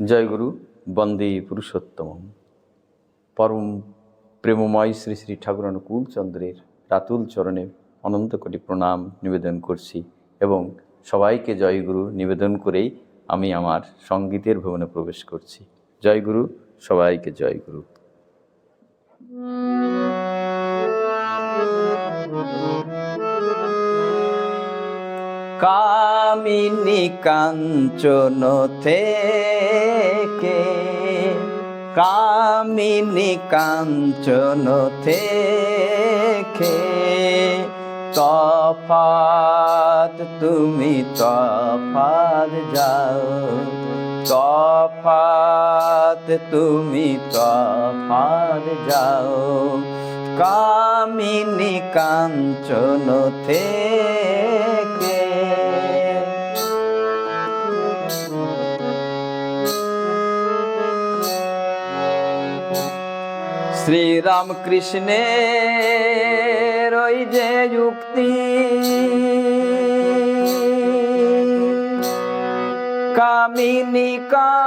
জয় গুরু, বন্দে পুরুষোত্তম পরম প্রেমময় শ্রী শ্রী ঠাকুর অনুকূল চন্দ্রের রাতুল চরণে অনন্ত কোটি প্রণাম নিবেদন করছি এবং সবাইকে জয় গুরু নিবেদন করেই আমি আমার সঙ্গীতের ভবনে প্রবেশ করছি। জয় গুরু, সবাইকে জয় গুরু। কামিনী কাঞ্চন থেকে, কামিনী কাঞ্চন থেকে। তফাত তুমি তফাত যাও তফাত তুমি তফাত যাও। কামিনী কাঞ্চন থেকে শ্রীরাম কৃষ্ণের ওই যে যুক্তি। কামিনী কাঞ্চনে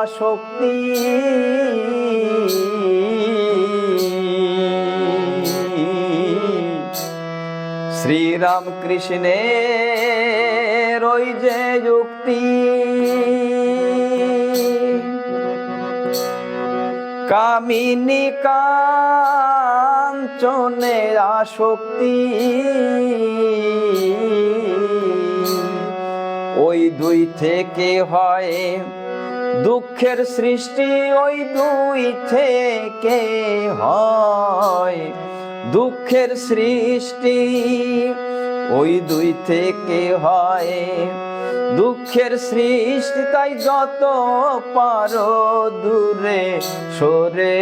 আসক্তি। শ্রীরাম কৃষ্ণের ওই যে যুক্তি। কামিনী কাঞ্চনে আসক্তি। ওই দুই থেকে হয় দুঃখের সৃষ্টি, ওই দুই থেকে হয় দুঃখের সৃষ্টি। ওই দুই থেকে হয় দুঃখের সৃষ্টি, তাই যত পারো দূরে সরে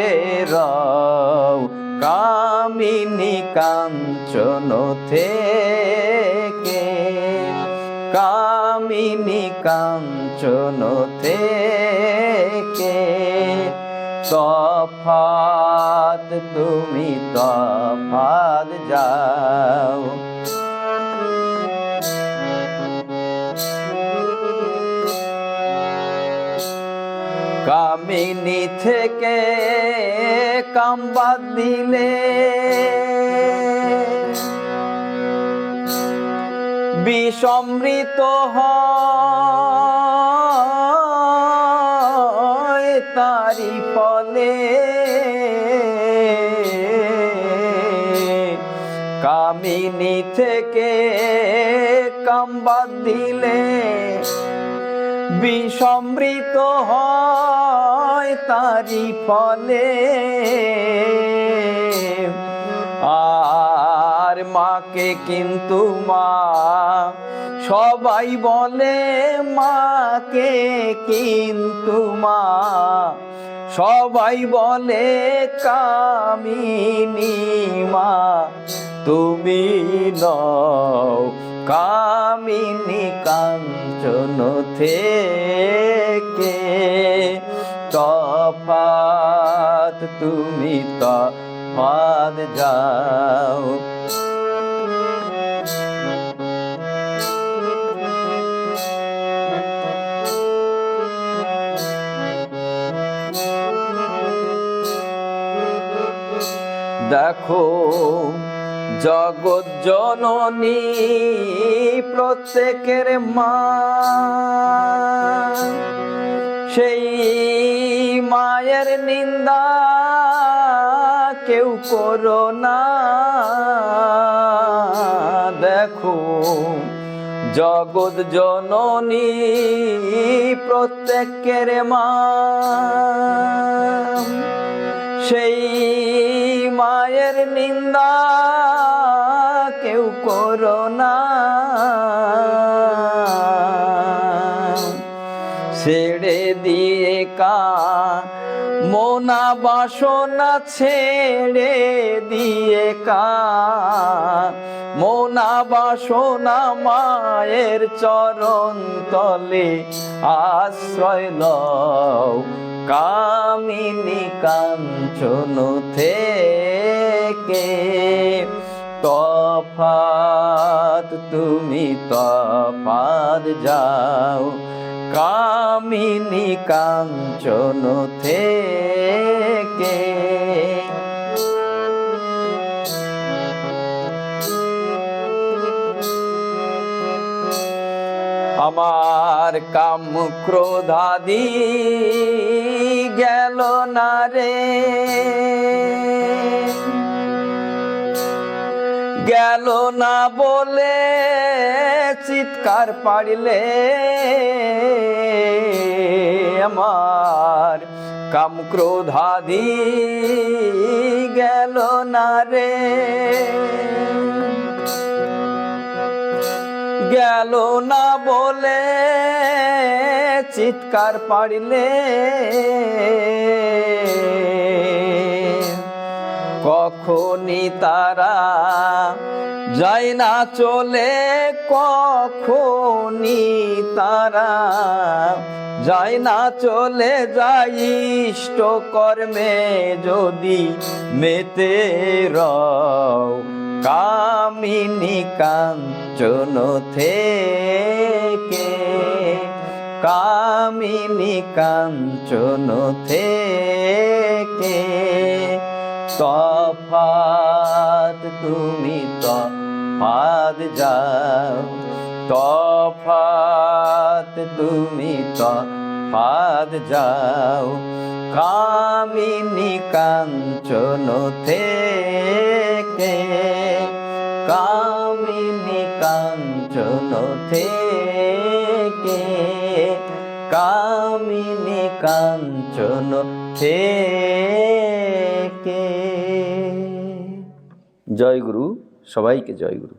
রাও। কামিনী কাঞ্চন থেকে, কামিনী কাঞ্চন থেকে, তফাত তুমি তফাত যাও। কামিনী থেকে কামবাদ দিলে। বিষমৃত হয় তারি ফলে। কামিনী থেকে কামবাদ দিলে। বিষমৃত হয় তারি ফলে। আর মাকে কিন্তু মা সবাই বলে, মাকে কিন্তু মা সবাই বলে, কামিনী মা, তুমি নও কামিনী কাঞ্চন থেকে। তফাত তুমি তো তফাত যাও। দেখো জগৎ জননী প্রত্যেকের মা সেই মায়ের নিন্দা কেউ করো না। দেখো, জগৎ জননী প্রত্যেকের মা। সেই মায়ের নিন্দা কেউ করো না। ছেড়ে দিয়ে কা মোনা বাসনা ছেড়ে দিয়ে কা। মোনা বাসনা মায়ের চরণ তলে আশ্রয় লও। কামিনী কাঞ্চন থেকে তফাত, তুমি তফাত যাও। কামিনী কাঞ্চন থেকে। আমার কাম ক্রোধাদি গেল না রে। গেল না বলে চিৎকার পাড়িলে। আমার কাম ক্রোধাদি গেল না রে। গেল না বলে চিৎকার পাড়িলে। কখনই তারা যায় না চলে কখনই তারা। যায় না চলে ইষ্ট কর্মে যদি মেতে রও। কামিনী কাঞ্চন থেকে, কামিনী কাঞ্চন থেকে। তফাত তুমি তফাত যাও, তফাত তুমি তফাত যাও। কামিনী কাঞ্চন থেকে, কামিনী কাঞ্চন থেকে, কামিনী কাঞ্চন থেকে। জয় গুরু। সবাইকে জয় গুরু।